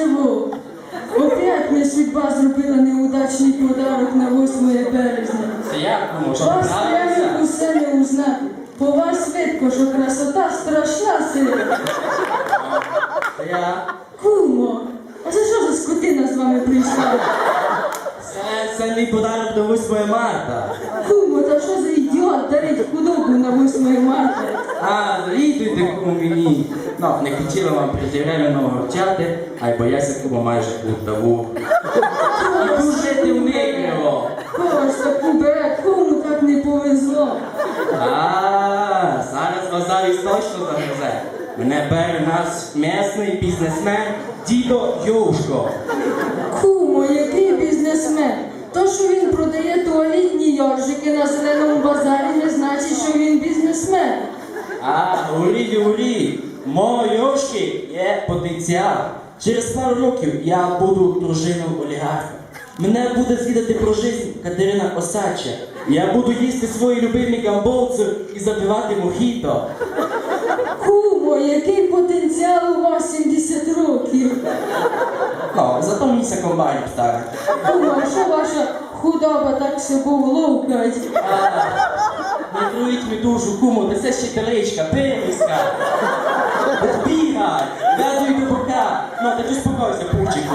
село. Опять мені судьба зробила неудачний подарок на 8 березня. Вас прямо усе не узнати. По вас видко, що красота страшна сила. Кумо, а це що за скотина з вами прийшла? Це, це мій подарок до 8 марта. Кумо, та що за ідіот дарить худобу на 8 марта? А, завідуйте, кому мені. Ну, не хотіла вам преждевременно вчати, а й бояся, кому майже удаву. І дуже вникливо. Кого ж таку бере, кому так не повезло? А, зараз завість точно загризе. Мене бере наш місний бізнесмен дідо Юшко. Кумо, який бізнесмен? То, що він продає туалетні йоржики на зеленому базарі, не значить, що він бізнесмен. А, урі, урі, є потенціал. Через пару років я буду дружиною олігарха. Мене буде звідати про життя Катерина Осадча. Я буду їсти свої любимі гамболці і запивати мохіто. Кумо, який потенціал у вас 70 років? Ну, зато мені ся комбайн старий. Кумо, а що ваша худоба так себе вловкать? Не труїть мені душу, куму, та це ще теличка, пивиська. Бігай, ведуй до бока. Ну, та ти успокойся, пучику.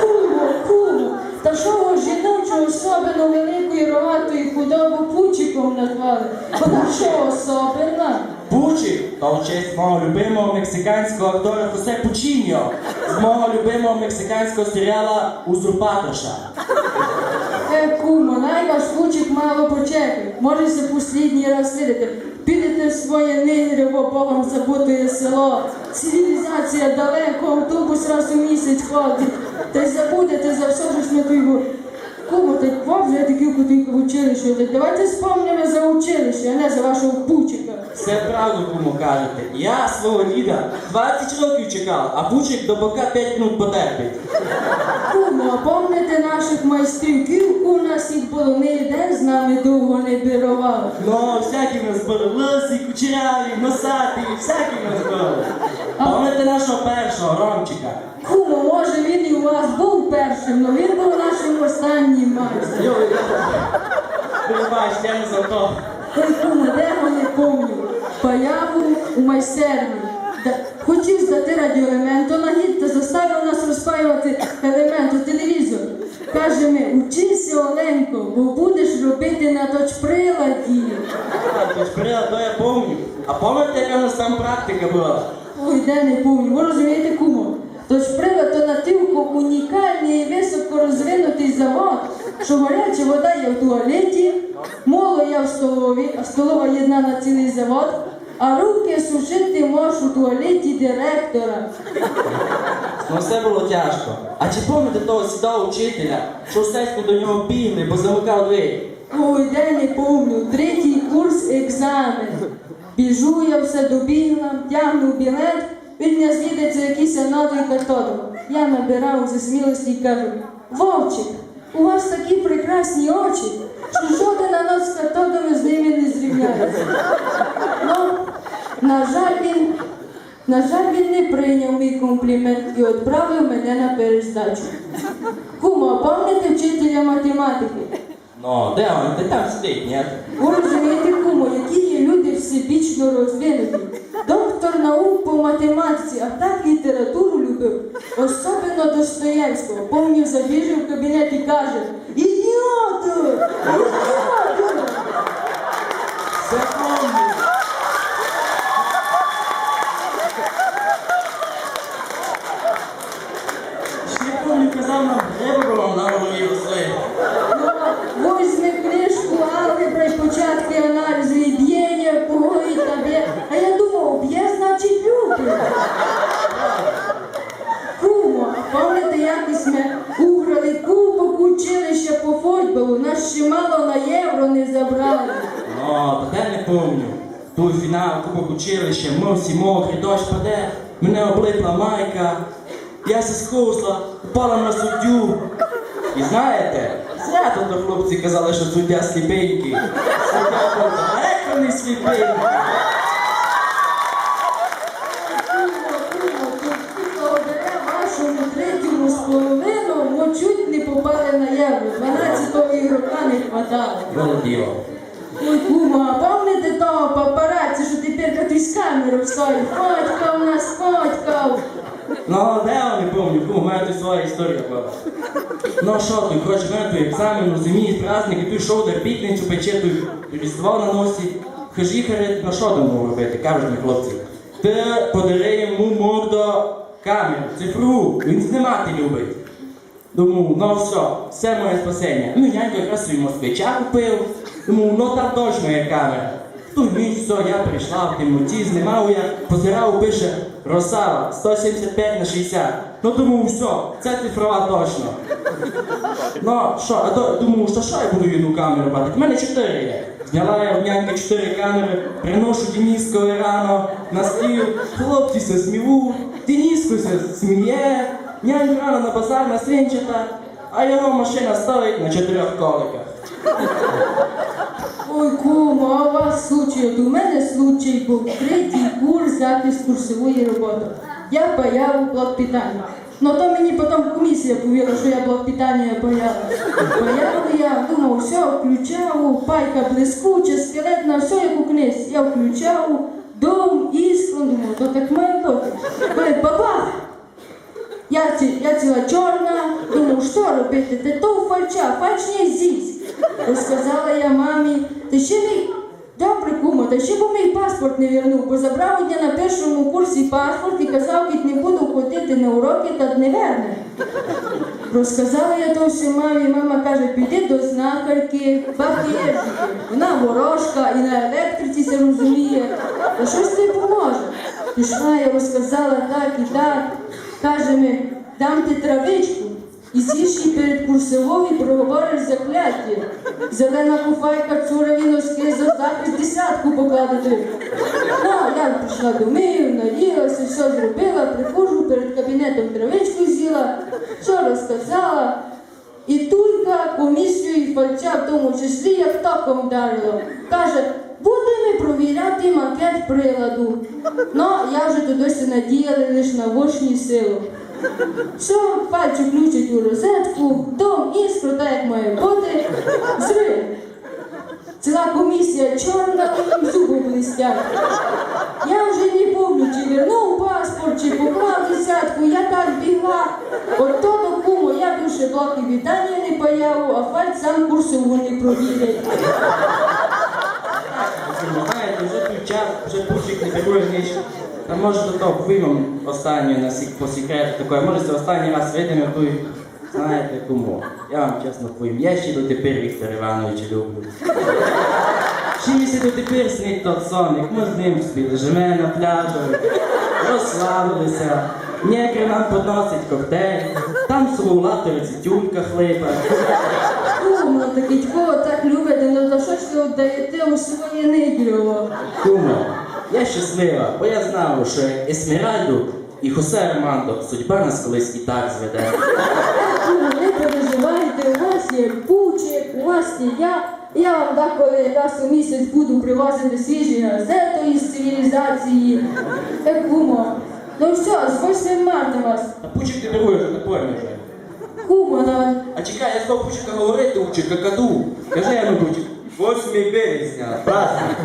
Кумо, кумо, та що ви жіночу особину великої рогатої худобу пучиком назвали? Вона що особина? Пучик, то в честь мого любимого мексиканського актора Хосе Пучіньо з мого любимого мексиканського серіала Узурпаторша. Е, кума, най ваш лучик мало почекає. Може се послідній раз видите. Підете в своє нигріво, Богом забутує село. Цивілізація далеко, автобус раз у місяць ходить. Та й забудете за все, ж на тут. Й такі куди в училище. Та Давайте спомнимо за училище, а не за вашого пучика. Все правду, кому кажете. Я свого діда 20 років чекав, а Пучик до бока 5 минут потерпить. Кумо, а помните наших майстрів? Кільку у нас їх було не один з нами довго не бірував. Ну, всякі в нас були лисі, кучеряві, носаті, всякі в нас були. Пам'ятаєте нашого першого Ромчика? Може він і у вас був першим, але він був нашим останнім. Йой, Перебач, я не за то. Ой, кумо, де його не помню. Появу у майстерні. Да, хотів здати радіоелемент, то нагід та заставив нас розпаювати елемент у телевізор. Каже ми, учися, Оленко, бо будеш робити на точприладі. Ж перила, то я помню. А пам'ятаєте, яка у нас там практика була? Ой, де не помню. Ви розумієте, кумо? Тож привод то на тивку унікальний і високо розвинутий завод, що гаряча вода є в туалеті, моло є в столові, а столова єдна на цілий завод, а руки сушити можеш у туалеті директора. Ну все було тяжко. А чи пам'ятаєте того сідого вчителя, що в до нього бігли, бо замикав двері? Ой, де не помню, третій курс екзамен. Біжу, я все добігла, тягну білет, він мене звідиться якийсь новий катодом. Я набирав зі смілості і кажу, Вовчик, у вас такі прекрасні очі, що жоден анонс з катодами з ними не зрівняється. Ну, на жаль, він, на жаль, він не прийняв мій комплімент і відправив мене на перездачу. Кума, пам'ятаєте вчителя математики? Ну, де він? Ти там сидить, ні? Ви розумієте, кумо, які є люди всебічно розвинуті. Доктор наук по математиці, а так літературу любив. Особливо Достоєвського. Помню, забіжив в кабінет і каже, ідіоту! Ідіоту! Все помню. Ще помню, казав нам, треба вам на голові росли. Ну, Возьми книжку, алгебра і початки аналізу, і б'єння, кого і тебе. А я думав, б'є, значить любить. Кумо, а пам'ятаєте, якось ми уграли кубок училища по футболу, нас ще мало на євро не забрали. Ну, таке не помню. Той фінал Кубок училища, ми всі мокрі, дощ паде, мене облипла майка, я се сховсла, впала на суддю. І знаєте, зря тут хлопці казали, що суддя сліпенький. Суддя був далеко не сліпенький. Кумо, тут хто бере вашому на євро. 12 ігрока не хватало. Володіло. З камерою стоїть? Фоткав нас, фоткав. Ну, де я не помню, кому, в мене тут своя історія була. Ну що ти, хочеш, в мене той екзамен, розумієш, праздник, і ти шоудер, пітницю пече, той різдво на носі. Хижі харит, на що тому робити, кажуть мені хлопці. Ти подари йому мордо камеру, цифру, він знімати любить. Думаю, ну все, все моє спасення. Ну, нянька якраз собі москвича купив. Думаю, ну там точно є камера. Ту ніч все, я прийшла в темноті, знімав я, позирав, пише Росава 175 на 60. Ну думаю, все, це цифрова точно. Ну, що, а то думаю, що що я буду одну камеру брати? В мене чотири є. Зняла я в няньки чотири камери, приношу Деніскові рано на стіл, хлопці се сміють, Деніско се сміє, нянька рано на базар на свинчата, а його машина стоїть на чотирьох коликах. Ой, кума, а у вас случай, от у мене случай був третій курс запис курсової роботи. Я паяв блок питання. Ну то мені потім комісія повіла, що я блок питання паяла. Паяв я, думав, все, включав, пайка блискуча, скелетна, все як у книзі. Я включав, дом, іскру, думав, то так має бути. Коли бабах! Я, я ціла чорна, думаю, що робити? Ти то фальча, фальш не зісь. Розказала я мамі, ти ще мій добре кумо, та ще бо мій паспорт не вернув, бо забрав у на першому курсі паспорт і казав, кіт не буду ходити на уроки, та не верне. Розказала я то все мамі, мама каже, піди до знахарки, бахєрки. Вона ворожка і на електриці розуміє. Та щось тобі поможе. Пішла я розказала так і так. Каже ми, дам ти травичку. І сіш їй перед курсовою проговориш закляття. Зелена куфайка, цурові носки, за захист десятку покладати. Ну, я прийшла до мию, наїлася, все зробила, приходжу перед кабінетом травичку з'їла, що розказала. І тулька комісію і фальця в тому числі як током вдарило. Каже, будемо провіряти макет приладу. Ну, я вже туди надіяли лише на вошні силу. Все, пальці включать у розетку, дом іскру, так як має бути, зрив. Ціла комісія чорна, і зуби блистять. Я вже не помню, чи вернув паспорт, чи поклав десятку, я так бігла. От то до я більше блоки вітання не появу, а фальт сам курсову не провірять. Вже той час, вже пучик не такий може до того виймем останню на сік, по секрету такої. Може це останній раз видимо той, знаєте кому. Я вам чесно повім, я ще дотепер Віктор Івановича люблю. Ще мені до тепер снить тот сон, як ми з ним собі лежимо на пляжу, розслабилися. Некри нам підносить коктейль, там сулулатори цитюлька хлипа. Кума, таке тько так любите, ну то що ж ви віддаєте у своє неділо? Кума, я щаслива, бо я знав, що Есмеральду і Хосе Армандо судьба нас колись і так зведе. Не переживайте, у вас є пучик, у вас є я. Я вам деколи раз у місяць буду привозити свіжі газети із цивілізації. Е, кумо, ну все, з 8 марта вас. А пучик ти даруєш, не пойми вже. Кумо, ну, А чекай, я знов пучика говорити учу, какаду. Кажи я ну пучик. 8 березня, праздник.